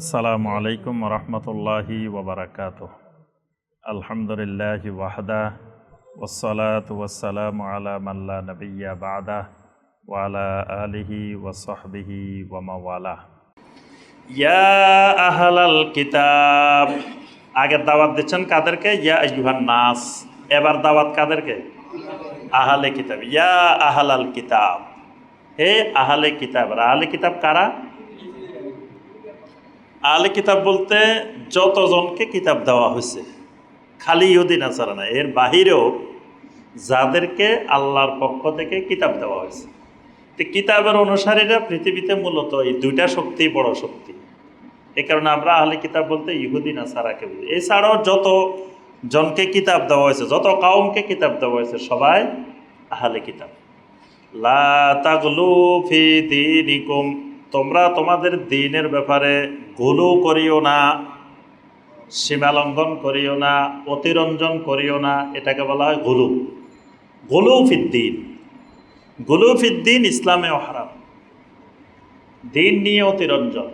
আসসালামু আলাইকুম রহমতুল্লাহি ওবরাকাত আলহামদুলিল্লাহ ওয়াহদা ওসলাত ওয়াসালাম আলা মাল্লা নবিয়া বাদা ওয়ালা আলিহি ওসহবিহি ওয়ামাওয়ালা ইয়া আহলাল কিতাব, আগের দাওয়াত দিচ্ছেন কাদেরকে? ইয়া আইয়ুহান নাস। এবার দাওয়াত কাদেরকে? আহলে কিতাব। ইয়া আহলাল কিতাব। হে আহলে কিতাব আহলে কিতাব কারা? আহলে কিতাব বলতে যতজনকে কিতাব দেওয়া হয়েছে, খালি ইহুদিন আসারা না এর বাহিরেও যাদেরকে আল্লাহর পক্ষ থেকে কিতাব দেওয়া হয়েছে। তো কিতাবের অনুসারীরা পৃথিবীতে মূলত এই দুইটা শক্তি বড় শক্তি। এ কারণে আমরা আহলে কিতাব বলতে ইহুদিন আসারাকে বলি। এছাড়াও যত জনকে কিতাব দেওয়া হয়েছে, যত কাউমকে কিতাব দেওয়া হয়েছে, সবাই আহলে কিতাব। লা তাগলু ফি দীনিকুম। তোমরা তোমাদের দিনের ব্যাপারে গুলু করিও না, সীমালঙ্ঘন করিও না, অতিরঞ্জন করিও না, এটাকে বলা হয় গুলু। গুলু ফিদ্দিন গুলু ফিদ্দিন ইসলামেও হারাম দিন নিয়ে অতিরঞ্জন,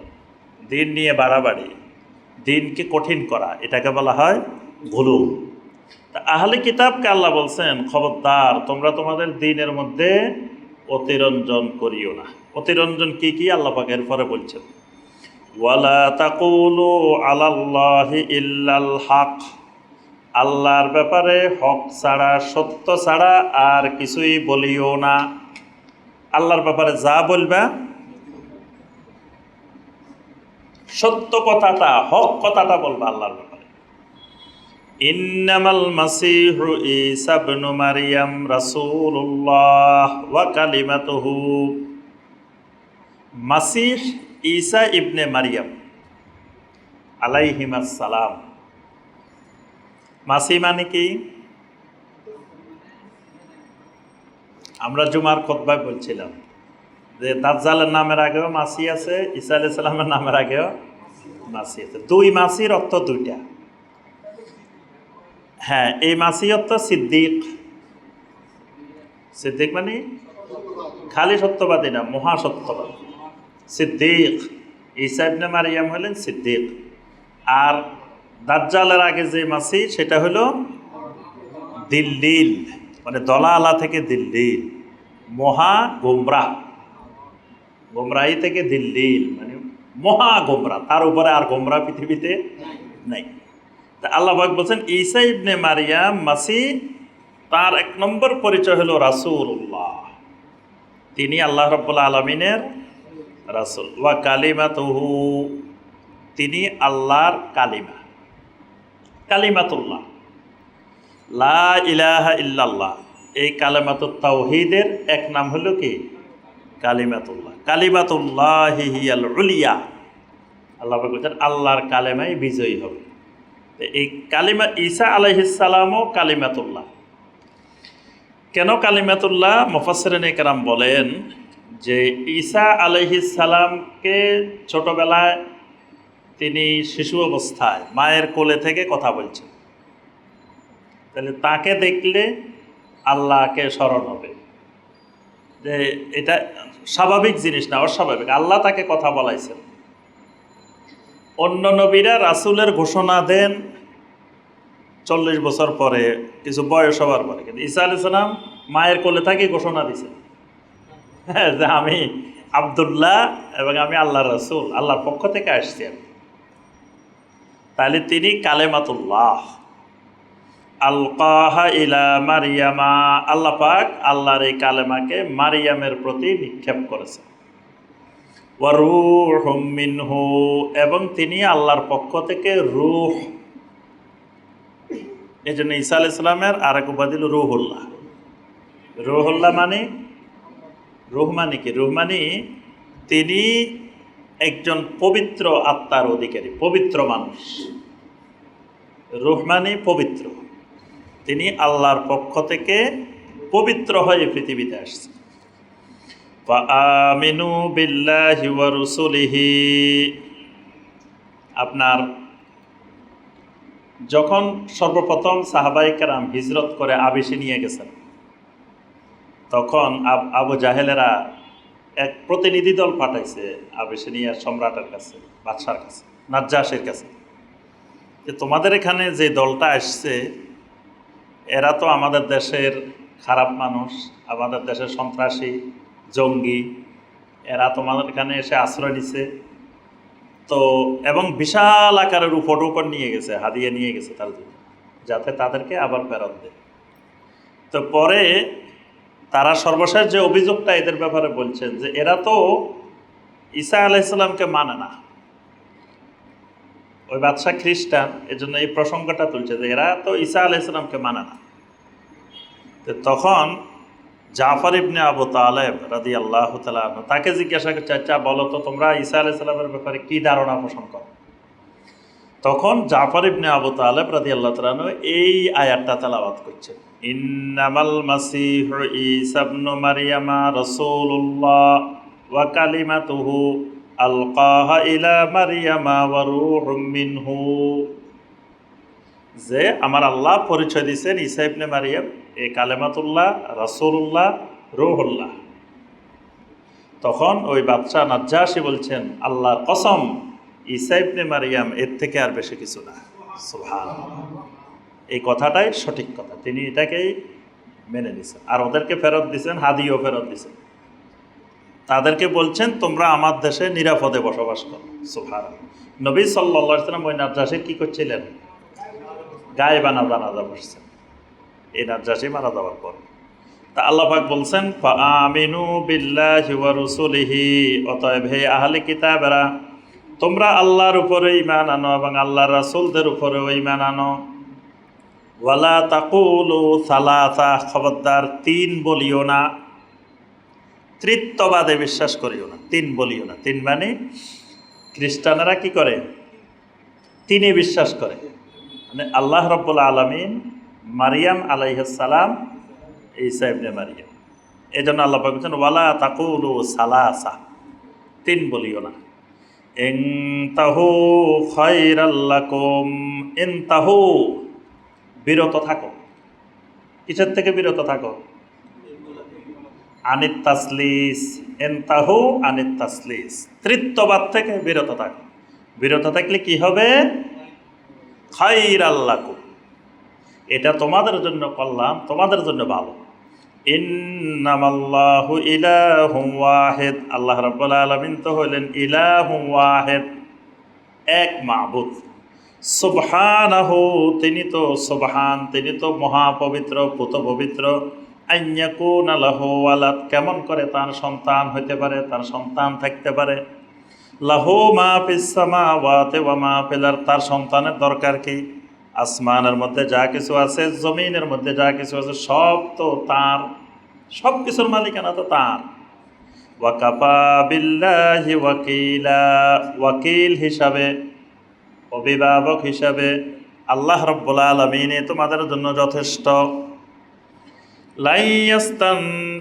দিন নিয়ে বাড়াবাড়ি, দিনকে কঠিন করা, এটাকে বলা হয় গুলু। তা আহলে কিতাবকে আল্লাহ বলছেন, খবরদার, তোমরা তোমাদের দিনের মধ্যে অতিরঞ্জন করিও না। অতিরঞ্জন কি কি আল্লাহ পাকের পরে বলছেন? ওয়ালা তাকুলু আলাল্লাহি ইল্লাল হক। আল্লাহর ব্যাপারে হক ছাড়া, সত্য ছাড়া আর কিছুই বলিও না। আল্লাহর ব্যাপারে যা বলবা, সত্য কথাটা, হক কথাটা বলবা আল্লাহর ব্যাপারে। ইন্নামাল মাসিহু ঈসা ইবনু মারইয়াম রাসূলুল্লাহ ওয়া কালিমাতুহু। মাসিহ ঈসা ইবনে মারিয়াম আলাইহিমাস সালাম মাসি মানে কি? আমরা জুমার খোতবায় বলছিলাম যে দাজ্জালের নামের আগেও মাসি আছে, ঈসা আলাইহিস সালামের নামের আগেও মাসি আছে। দুই মাসির অর্থ দুইটা। হ্যাঁ এই মাসি অর্থ সিদ্দিক। সিদ্দিক মানে খালি সত্যবাদী না মহাসত্যবাদী সিদ্দিক, ঈসা ইবনে মারিয়াম হলেন সিদ্দিক। আর দাজ্জালের আগে যে মাসি, সেটা হলো দিল্লিল মানে দলালা থেকে দিল্লিল, মহা গোমরা। গোমরাহি থেকে দিল্লিল মানে মহা গোমরা, তার উপরে আর গোমরা পৃথিবীতে নাই। তা আল্লাহ পাক বলছেন, ঈসা ইবনে মারিয়াম মাসি, তার এক নম্বর পরিচয় হলো রাসূলুল্লাহ। তিনি আল্লাহ রব্বুল্লা আলমিনের রাসুল। ওয়া কালিমা তহু তিনি আল্লাহর কালিমা। কালিমাতুল্লাহ। লা ইলাহা ইল্লাল্লাহ। এই কালিমাতুল তাওহিদের এক নাম হলো কি? কালিমাতুল্লাহ। কালিমাতুল্লাহ হিয়াল উলিয়া। আল্লাহ বলছেন, আল্লাহর কালেমাই বিজয়ী হবে। এই কালিমা ঈসা আলাইহিসালামও কালিমাতুল্লাহ। কেন কালিমাতুল্লাহ? মোফাসরেন একরাম বলেন যে ঈসা আলহিসালামকে ছোটবেলায় তিনি শিশু অবস্থায় মায়ের কোলে থেকে কথা বলছেন। তাহলে তাকে দেখলে আল্লাহকে স্মরণ হবে। যে এটা স্বাভাবিক জিনিস না, অস্বাভাবিক। আল্লাহ তাকে কথা বলাইছেন। অন্য নবীরা রাসুলের ঘোষণা দেন চল্লিশ বছর পরে, কিছু বয়স হওয়ার পরে। কিন্তু ঈসা আলাইসালাম মায়ের কোলে থাকি ঘোষণা হ্যাঁ যে আমি আবদুল্লাহ এবং আমি আল্লাহ রসুল, আল্লাহর পক্ষ থেকে আসছি আমি। তাহলে তিনি কালেমাতুল্লাহ। আলকাহা ইলা মারিয়ামা। আল্লাহ পাক আল্লাহর এই কালেমাকে মারিয়ামের প্রতি নিক্ষেপ করেছেন। মিনহু এবং তিনি আল্লাহর পক্ষ থেকে রুহ। এই জন্য ঈসা আল ইসলামের আরেক উপাধিল রুহুল্লাহ। রুহুল্লাহ মানে রুহমানি কি রুহমানি তিনি একজন পবিত্র আত্মার অধিকারী, পবিত্র মানুষ। রুহমানি পবিত্র। তিনি আল্লাহর পক্ষ থেকে পবিত্র হয়ে পৃথিবীতে আসছে আমিনু বিল্লাহি আপনার যখন সর্বপ্রথম সাহাবাই কারাম হিজরত করে আবেশে নিয়ে গেছেন তখন আবু জাহেলেরা এক প্রতিনিধি দল পাঠাইছে আবেশিনিয়ার সম্রাটের কাছে, বাদশার কাছে, নাজ্জাসের কাছে, যে তোমাদের এখানে যে দলটা আসছে, এরা তো আমাদের দেশের খারাপ মানুষ, আমাদের দেশের সন্ত্রাসী, জঙ্গি, এরা তোমাদের এখানে এসে আশ্রয় নিছে। তো, এবং বিশাল আকারের উপর উপর নিয়ে গেছে, হাদিয়ে নিয়ে গেছে তার যাতে তাদেরকে আবার ফেরত দেয়। তো পরে তারা সর্বশেষ যে অভিযোগটা এদের ব্যাপারে বলছেন যে এরা তো ঈসা আলাইসাল্লামকে মানে না। ওই বাদশাহ খ্রিস্টান এজন্য এই প্রসঙ্গটা তুলছে যে এরা তো ঈসা আলাইসাল্লামকে মানে না। তো তখন জাফর ইবনে আবু তালেব রাদি আল্লাহ তালা তাকে জিজ্ঞাসা করছে আচ্ছা বলো তো তোমরা ঈসা আলাইসাল্লামের ব্যাপারে কি ধারণা পোষণ করো? তখন জাফর ইবনে আবু তালেব রাদি আল্লাহ তালানু এই আয়াতটা তালাবাত করছেন। ইন্নামাল মাসিহ ইসাবনু মারিয়ামা রসুল্লাহ ওয়া কালিমাতুহু আলকাহা ইলা মারিয়ামা ওয়া রূহুম মিনহু। যে আমার আল্লাহ পরিচয় দিয়েছেন ঈসা ইবনে মারিয়াম, এ কালেমাতুল্লাহ, রাসূলুল্লাহ, রুহুল্লাহ। তখন ওই বাদশাহ নাজ্জাসি বলছেন, আল্লাহর কসম ঈসা ইবনে মারিয়াম এর থেকে আর বেশি কিছু না। সুবহান এই কথাটাই সঠিক কথা। তিনি এটাকেই মেনে নিছেন। আর ওদেরকে ফেরত দিছেন, হাদিও ফেরত দিছেন। তাদেরকে বলছেন, তোমরা আমার দেশে নিরাপদে বসবাস করো। সুভার নবী সাল্লাহ সাল্লাম ওই নাজ্জাসির কী করছিলেন? গায়ে বানা জানাজা বসছেন। এই নাজ্জাসি মারা যাওয়ার পর। তা আল্লাহাক বলছেন আমিনু বিল্লাহি রসুলিহি। অতএব হে আহলে কিতাবেরা তোমরা আল্লাহর উপরে ইমান আনো এবং আল্লাহর রাসূলদের উপরেও ইমান আনো। ওয়ালা তাকুলু সালাসা, খবরদার তিন বলিও না। তৃত্ববাদে বিশ্বাস করিও না। তিন বলিও না। তিন মানে খ্রিস্টানেরা কি করে? তিনে বিশ্বাস করে। মানে আল্লাহ রব্বুল আলমিন মারিয়াম আলাইহাসালাম ঈসা ইবনে মারিয়াম। এই জন্য আল্লাহ বলছেন, ওয়ালা তাকুলু সালাসা, তিন বলিও না। এং তাহু তাহু বিরত থাকো। কিসের থেকে বিরত থাকো? আনিত তাসলিস এনতাহু আনিত তাসলিস। তৃত্ববাদ থেকে বিরত থাকো। বিরত থাকলে কি হবে? খাইর আল্লাহকু এটা তোমাদের জন্য করলাম, তোমাদের জন্য ভালো। ইন্নামাল্লাহু ইলাহু ওয়াহিদ। আল্লাহ রাব্বুল আলামিন তো হলেন ইলাহু ওয়াহিদ, এক মাবুদ। সুবহানাহু, তিনি তো সুবহান, তিনি তো মহাপবিত্র পুত পবিত্র আইয়াকুন আলাহু আলাদ কেমন করে তার সন্তান হইতে পারে, তার সন্তান থাকতে পারে? লাহু মা পিসামা ওয়াতে ওয়া মা ফিলার তার সন্তানের দরকার কি? আসমানের মধ্যে যা কিছু আছে, জমিনের মধ্যে যা কিছু আছে, সব তো তার। সব কিছুর মালিকানা তো তার। ওয়াকাপা বিল্লাহি ওয়াকিলা, ওয়াকিল হিসাবে, অভিভাবক হিসাবে আল্লাহ রব্বুল আলমিনে তোমাদের জন্য যথেষ্ট। লাইয়াস্তান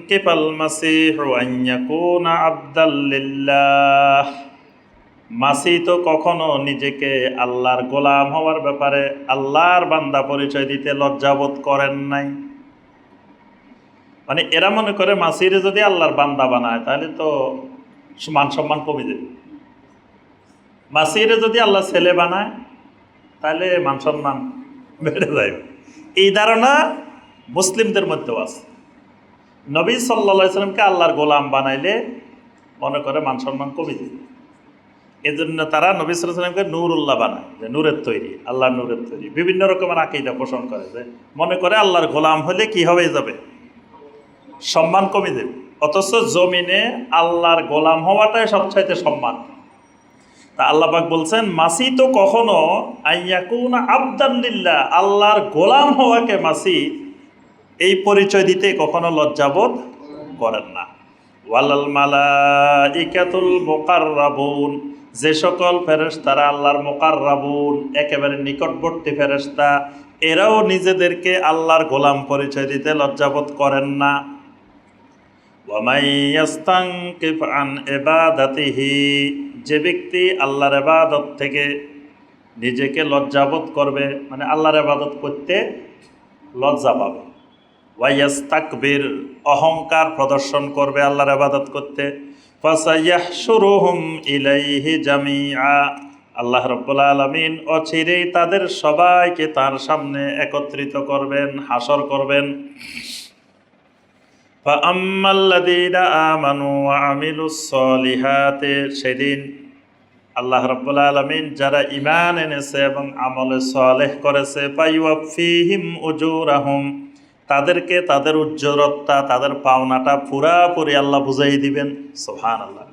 কিফাল মাসিহু আন ইয়াকুনা আবদাল লিল্লাহ। মাসি তো কখনো নিজেকে আল্লাহর গোলাম হওয়ার ব্যাপারে আল্লাহর বান্দা পরিচয় দিতে লজ্জাবোধ করেন নাই। মানে এরা মনে করে মাসিরে যদি আল্লাহর বান্দা বানায়, তাহলে তো মান সম্মান কমে যাবে। মাসিরে যদি আল্লাহ ছেলে বানায়, তাহলে মান সম্মান বেড়ে যাবে। এই ধারণা মুসলিমদের মধ্যেও আছে। নবী সাল্লা সাল্লামকে আল্লাহর গোলাম বানাইলে মনে করে মান সম্মান কমে যাবে। এই জন্য তারা নবী সাল্লামকে নূরুল্লাহ বানায়, যে নূরের তৈরি, আল্লাহর নূরের তৈরি। বিভিন্ন রকমের আকিদা পোষণ করে যে মনে করে আল্লাহর গোলাম হলে কি হবে যাবে? সম্মান কমে যাবে অথচ জমিনে আল্লাহর গোলাম হওয়াটাই সবচাইতে সম্মান। তা আল্লাপাক বলছেন, মাসি তো কখনো আইয়াকুন আবদাল্লিল্লাহ আল্লাহর গোলাম হওয়াকে মাসি এই পরিচয় দিতে কখনো লজ্জাবোধ করেন না। ওয়ালাল মালা ইকাতুল মোকাররাবুন যে সকল ফেরেশতারা আল্লাহর মোকাররাবুন, একেবারে নিকটবর্তী ফেরেশতা, এরাও নিজেদেরকে আল্লাহর গোলাম পরিচয় দিতে লজ্জাবোধ করেন না। যে ব্যক্তি আল্লাহর এবাদত থেকে নিজেকে লজ্জাবোধ করবে মানে আল্লাহর এবাদত করতে লজ্জা পাবে। ওয়াইয়াস তাকবির অহংকার প্রদর্শন করবে আল্লাহর এবাদত করতে। ফাসাইয়াহশুরুহুম ইলাইহি জামিআ। আল্লাহ রব্বুল আলমিন অচিরেই তাদের সবাইকে তার সামনে একত্রিত করবেন, হাসর করবেন। সেদিন আল্লাহ রব্বুল আলমিন যারা ইমান এনেছে এবং আমলে সলেহ করেছে পাইওয়াফিহিম উজুরাহুম। তাদেরকে তাদের উজ্জ্বলতা, তাদের পাওনাটা পুরাপুরি আল্লাহ বুঝাই দিবেন। সোহান আল্লাহ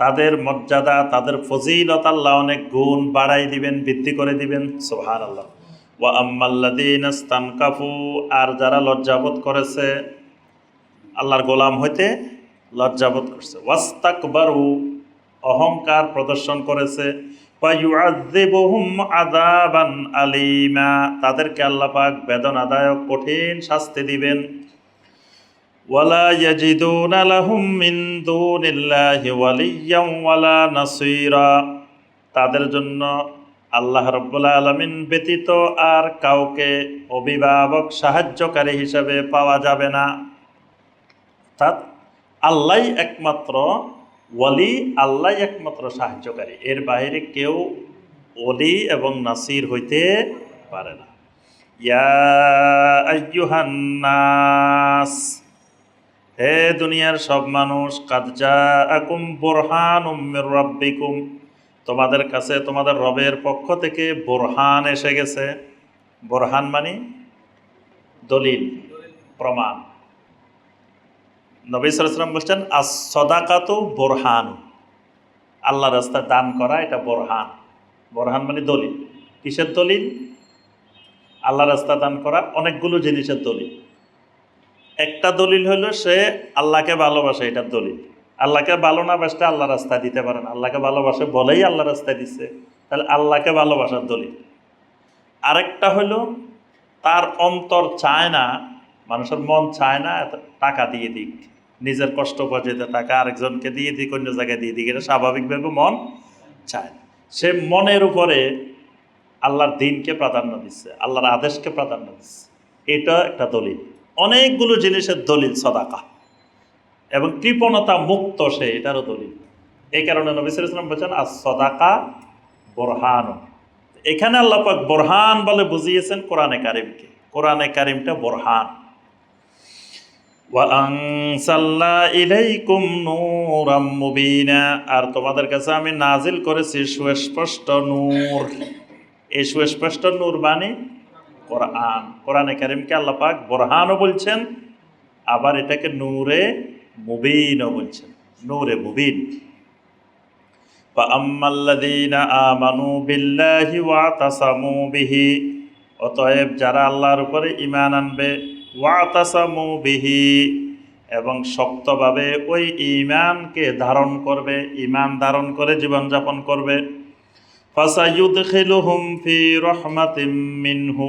তাদের মর্যাদা, তাদের ফজিলত আল্লাহ অনেক গুণ বাড়াই দিবেন, বৃদ্ধি করে দিবেন। সোহান আল্লাহ ওয়া আম্মাল্লাদিন কাফু আর যারা লজ্জাবোধ করেছে, আল্লাহর গোলাম হইতে লজ্জাবোধ করছে। ওয়াস্তাকবারু। অহংকার প্রদর্শন করেছে। আলিমা। তাদেরকে আল্লাহ পাক বেদনাদায়ক, কঠিন শাস্তি দিবেন। ওয়ালা তাদের জন্য আল্লাহ রব্বুল আলমিন ব্যতীত আর কাউকে অভিভাবক, সাহায্যকারী হিসাবে পাওয়া যাবে না। অর্থাৎ আল্লাহ একমাত্র ওয়ালি আল্লাহ একমাত্র সাহায্যকারী। এর বাইরে কেউ ওলি এবং নাসির হইতে পারে না। ইয়া আইয়ুহান্নাস হে দুনিয়ার সব মানুষ কাদজা আকুম বোরহান উম্মের রব্বিকুম। তোমাদের কাছে তোমাদের রবের পক্ষ থেকে বোরহান এসে গেছে। বোরহান মানে দলিল, প্রমাণ। নবী সালাম বলছেন আস সদাকাত বোরহান। আল্লাহ রাস্তায় দান করা এটা বোরহান। বোরহান মানে দলিল। কিসের দলিল? আল্লাহ রাস্তা দান করা অনেকগুলো জিনিসের দলিল। একটা দলিল হলো সে আল্লাহকে ভালোবাসে এটার দলিল। আল্লাহকে ভালো না বাসতে আল্লাহ রাস্তায় দিতে পারেন আল্লাহকে ভালোবাসে বলেই আল্লাহ রাস্তায় দিচ্ছে তাহলে আল্লাহকে ভালোবাসার দলিল। আরেকটা হলো, তার অন্তর চায় না, মানুষের মন চায় না টাকা দিয়ে দিক। নিজের কষ্ট পর্যায়ে টাকা আরেকজনকে দিয়ে দিক, অন্য জায়গায় দিয়ে দিক, এটা স্বাভাবিকভাবে মন চায় সে মনের উপরে আল্লাহর দিনকে প্রাধান্য দিচ্ছে, আল্লাহর আদেশকে প্রাধান্য দিচ্ছে। এটা একটা দলিল। অনেকগুলো জিনিসের দলিল সদাকা। এবং কৃপণতা মুক্ত সে, এটারও দলিল। এই কারণে নবিসুল ইসলাম বলছেন আর সদাকা বোরহান। এখানে আল্লাপাক বোরহান বলে বুঝিয়েছেন কোরআনে কারিমকে। কোরআনে কারিমটা বোরহান। ইলাইকুম মুবিনা। আর তোমাদের কাছে আমি নাজিল করেছি সুস্পষ্ট নূর। এই সুস্পষ্ট নূর মানে কোরআন। কোরআনে কারিমকে আল্লাহ পাক বোরহানও বলছেন, আবার এটাকে নূরে মুবিনও বলছেন। নূরে মুবিন। আমানু বিল্লাহি ওয়াতাসামু বিহি। অতএব যারা আল্লাহর উপরে ঈমান আনবে ওয়াতাসামু বিহি, এবং শক্তভাবে ওই ইমানকে ধারণ করবে ইমান ধারণ করে জীবনযাপন করবে। ফি রহমাতিম মিনহু,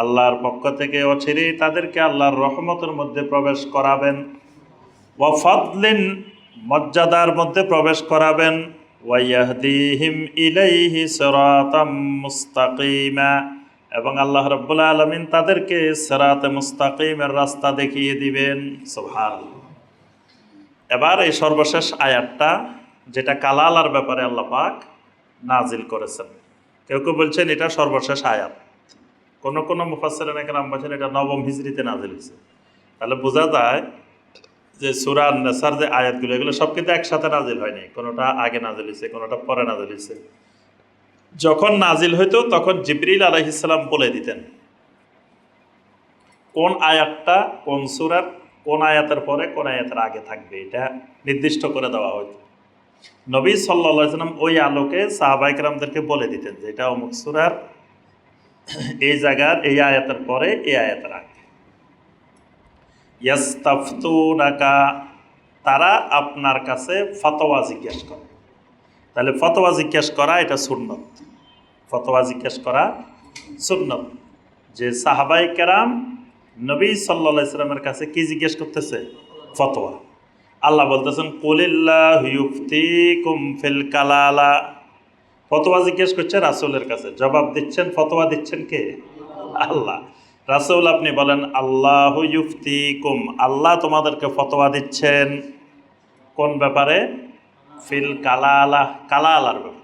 আল্লাহর পক্ষ থেকে অচিরেই তাদেরকে আল্লাহর রহমতের মধ্যে প্রবেশ করাবেন। ওয়াফাদলিন মর্যাদার মধ্যে প্রবেশ করাবেন। ওয়াইয়াহদিহিম ইলাইহি সিরাতাম মুস্তাকিমা এবং আল্লাহ রাব্বুল আলামিন তাদেরকে সিরাতে মুস্তাকিমের রাস্তা দেখিয়ে দিবেন। সুবহানাল্লাহ। এবার এই সর্বশেষ আয়াতটা, যেটা কালালার ব্যাপারে আল্লাহ পাক নাজিল করেছেন। কেউ কেউ বলছেন এটা সর্বশেষ আয়াত। কোন কোন মুফাসসিরিন একরাম বলছেন এটা নবম হিজরিতে নাজিল হয়েছে। তাহলে বোঝা যায় যে সুরা নেসার যে আয়াতগুলো, এগুলো সব কিন্তু একসাথে নাজিল হয়নি। কোনোটা আগে নাজিল হয়েছে, কোনোটা পরে নাজিল হয়েছে। যখন নাজিল হইতো, তখন জিবরিল আলহিসাল্লাম বলে দিতেন, কোন আয়াতটা কোন সুরার, কোন আয়াতের পরে কোন আয়াতের আগে থাকবে, এটা নির্দিষ্ট করে দেওয়া হইতো। নবী সাল্লা সাল্লাম ওই আলোকে সাহাবাইকরামদেরকে বলে দিতেন যে, এটা অমুক সুরার, এই জায়গার, এই আয়াতের পরে এই আয়াতের আগে। ইয়াস্তাফতুনাকা, তারা আপনার কাছে ফতোয়া জিজ্ঞেস করে। তাহলে ফতোয়া জিজ্ঞেস করা, এটা সুন্নত। ফতোয়া জিজ্ঞেস করা সুন্নত। যে সাহাবাই কেরাম নবী সাল্লা ইসলামের কাছে কি জিজ্ঞেস করতেছে? ফতোয়া। আল্লাহ বলতেছেন ফিল কালালা। ফতোয়া জিজ্ঞেস করছে রাসুলের কাছে। জবাব দিচ্ছেন, ফতোয়া দিচ্ছেন কে? আল্লাহ। রাসুল আপনি বলেন, আল্লাহ ইউফতি কুম আল্লাহ তোমাদেরকে ফতোয়া দিচ্ছেন। কোন ব্যাপারে? ফিল কালা আলা কালা আলার ব্যাপারে।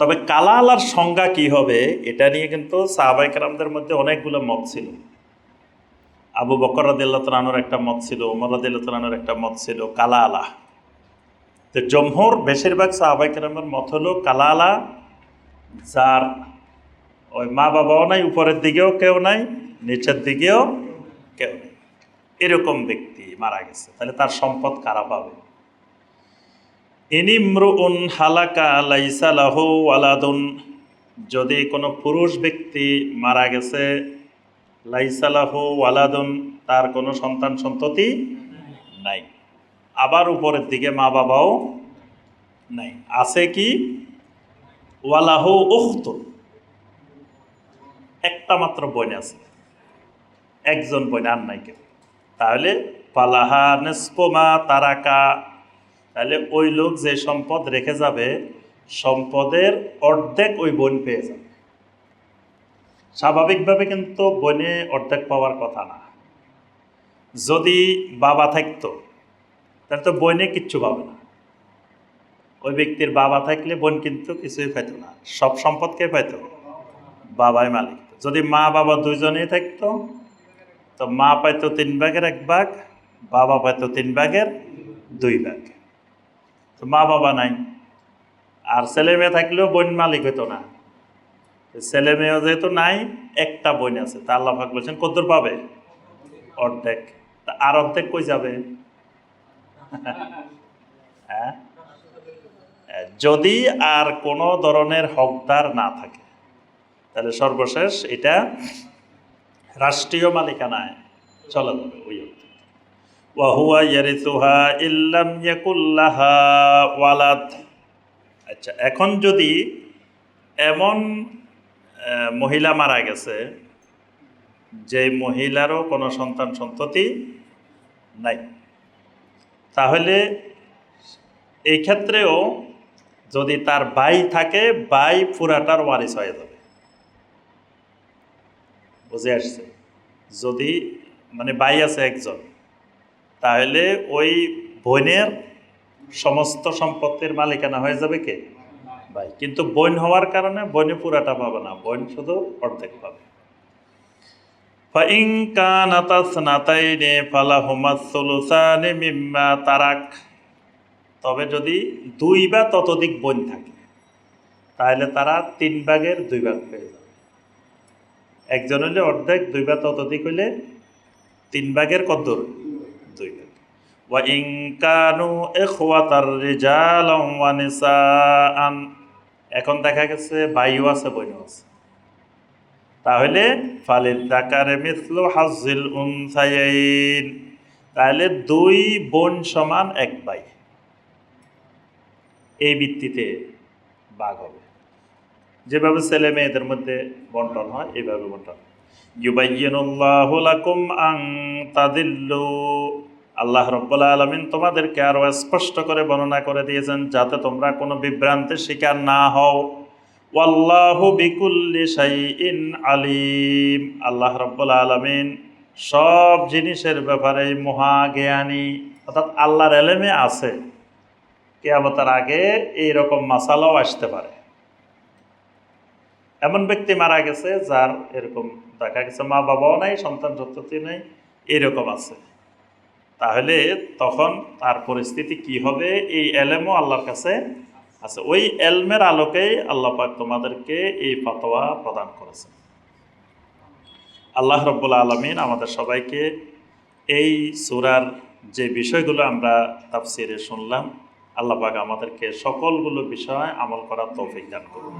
তবে কালা আলার সংজ্ঞা কি হবে, এটা নিয়ে কিন্তু সাহাবাই কালামদের মধ্যে অনেকগুলো মত ছিল। আবু বকর রাদিল্লাহর একটা মত ছিল, উমর রাদিল্লাহর একটা মত ছিল কালা আলা তো জমহুর বেশিরভাগ সাহাবাই কালামের মত হলো কালা আলা যার ওই মা বাবাও নাই, উপরের দিকেও কেউ নাই, নিচের দিকেও কেউ নেই। এরকম ব্যক্তি মারা গেছে, তাহলে তার সম্পদ কারা পাবে? ইনিমরুন হালাকা লাইসা লাহু ওয়ালাদুন। যদি কোনো পুরুষ ব্যক্তি মারা গেছে, লাইসা লাহু ওয়ালাদুন, তার কোনো সন্তান সন্ততি নাই। আবার উপরের দিকে মা বাবাও নাই। আছে কি? ওয়ালাহু উখতুন। একটা মাত্র বোন আছে। একজন বোন আর নাই কেউ। তাহলে পালাহা নেসপমা তারাকা। তাহলে ওই লোক যে সম্পদ রেখে যাবে, সম্পদের অর্ধেক ওই বোন পেয়ে যাবে। স্বাভাবিকভাবে কিন্তু বনে অর্ধেক পাওয়ার কথা না। যদি বাবা থাকতো, তাহলে তো বনে কিচ্ছু পাবে না। ওই ব্যক্তির বাবা থাকলে বোন কিন্তু কিছুই পেত না। সব সম্পদ কে পেত বাবাই মালিক। যদি মা বাবা দুইজনেই থাকতো, তো মা পাইতো তিন ভাগের এক ভাগ, বাবা পাইতো তিন ভাগের দুই ভাগ। মা বাবা নাই। আর ছেলে মেয়ে থাকলেও বোন মালিক হইতো না। ছেলে মেয়েও যেহেতু নাই, একটা বোন আছে, তা আল্লাহ ভাগ বলছেন, কদ্দূর পাবে? অর্ধেক। তা আর অর্ধেক কই যাবে? হ্যাঁ? যদি আর কোনো ধরনের হকদার না থাকে, তাহলে সর্বশেষ এটা রাষ্ট্রীয় মালিকানায় চলে যাবে ওই অর্থে ইল্লাম আচ্ছা এখন যদি এমন মহিলা মারা গেছে, যে মহিলারও কোনো সন্তান সন্ততি নাই, তাহলে এই ক্ষেত্রেও যদি তার ভাই থাকে ভাই পুরাটার ওয়ারিস হয়ে যাবে। বুঝে আসছে? যদি মানে ভাই আছে একজন। তাহলে ওই বোনের সমস্ত সম্পত্তির মালিকানা হয়ে যাবে কে ভাই কিন্তু বোন হওয়ার কারণে বোনে পুরাটা পাবে না বোন শুধু অর্ধেক পাবে فإن كانت اثنتين فلهما الثلثان مما তারাক তবে যদি দুই বা ততোধিক বোন থাকে তাহলে তারা তিন ভাগের দুই ভাগ পেয়ে যাবে একজন হলে অর্ধেক দুই ভাগ ততোধিক হইলে তিন ভাগের কদ্দুর দুই ভাগ ওয়া ইন কানু ইখওয়াতার রিজালান ওয়া নিসাআন। এখন দেখা গেছে ভাইও আছে বোনও আছে। তাহলে ফালিল দাকারে মিসলু হাজিল উনসায়াইন তাহলে দুই বোন সমান এক ভাই। এই ভিত্তিতে বাঘ হবে। যেভাবে ছেলে মেয়েদের মধ্যে বন্টন হয়, এইভাবে বন্টন। ইউবাইয়িনুল্লাহু লাকুম আন তাদিল্লু। আল্লাহ রব্বুল আলমিন তোমাদেরকে আরও স্পষ্ট করে বর্ণনা করে দিয়েছেন যাতে তোমরা কোনো বিভ্রান্তির শিকার না হও। ওয়াল্লাহু বিকুল্লি শাইইন আলিম। আল্লাহ রব্বুল আলমিন সব জিনিসের ব্যাপারে মহা জ্ঞানী অর্থাৎ আল্লাহর এলেমে আছে। কেয়ামতের আগে এই রকম মাসালাও আসতে পারে। এমন ব্যক্তি মারা গেছে যার এরকম দেখা গেছে মা বাবাও নাই সন্তান সন্ততি নেই, এরকম আছে। তাহলে তখন তার পরিস্থিতি কি হবে? এই এলেমও আল্লাহর কাছে আছে। ওই এলমের আলোকেই আল্লাহ পাক তোমাদেরকে এই ফতোয়া প্রদান করেছে আল্লাহ রব্বুল আলমিন আমাদের সবাইকে এই সুরার যে বিষয়গুলো আমরা তাফসিরে শুনলাম, আল্লাহ পাক আমাদেরকে সকলগুলো বিষয় আমল করার তৌফিক দান করুন।